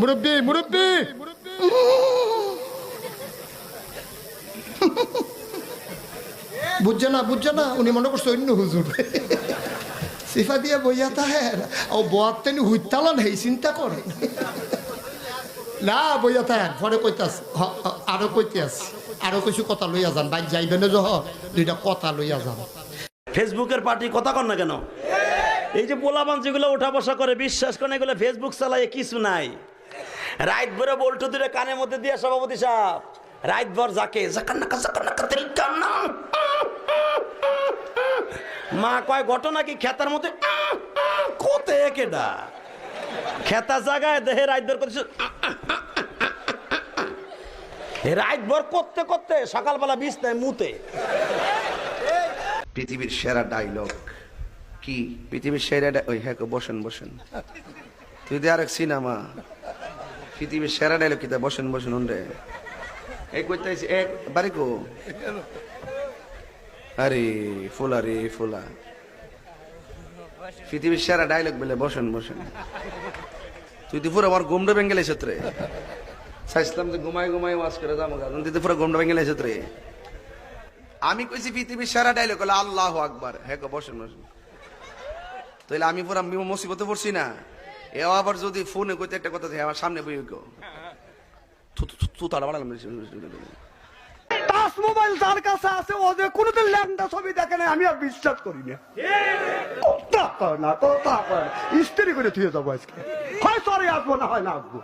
মুরব্বী মুরব্বী বুঝছে না বুঝছে না উনি মনে করছে অন্য হুজুর। সিফা দিয়ে বইয়া তাহে ও বোয়ার তেনি হুইতালান হেই চিন্তা করে। না বইয়া তাহে ঘরে কইতাস হ- হ- আরও কইতাস আরও কিছু কথা লইয়া যান। বাইক যাইবেন যহ দুইটা কথা লইয়া যান। ফেসবুকের পার্টি কথা কর না কেন? এই যে পোলাপান যেগুলো ওঠা বসা করে বিশ্বাস করে এগুলো ফেসবুক চালায় কিছু নাই। রাইট ভরে বল্টু দূরে কানের মধ্যে দিয়ে সভাপতি সাহেব। রাইট ভর যাকে মা কয়, ঘটনা কি খেতার মধ্যে কোতে কেডা? খেতা জায়গায় দেহে রাইট ভর করছে রাইট ভর করতে করতে সকালবেলা বিষ নেয় মুতে। পৃথিবীর সেরা ডাইলগ কি? পৃথিবীর সেরা ওই হ্যাঁ বসেন বসেন। তুই দে আরেক সিনেমা পৃথিবীর সেরা ডাইলগ কিতা বসেন বসেন উনরে এই কইতে এক বাড়ি কো? আরে ফুলা রে ফুলা। পৃথিবীর সেরা ডাইলগ বলে বসেন বসেন। তুই তো আমার গুমড়ে বেঙ্গেলে ক্ষেত্রে চাইছিলাম যে ঘুমাই ঘুমাই ওয়াজ করে যাব তুই তো পুরো গুমড়ে ক্ষেত্রে আমি কইছি পৃথিবীর সেরা ডাইলগ হলো আল্লাহ আকবার। হ্যাঁ গো, বসেন বসেন। তাহলে আমি পুরা মুসিবতে পড়ছি না। এ আবার যদি ফোনে কইতে একটা কথা আমার সামনে বই টাচ মোবাইল কাছে আছে কোনোদিন ছবি দেখে আমি আর বিশ্বাস করি থুয়ে যাব আজকে। হয় আসব না হয় না আসব।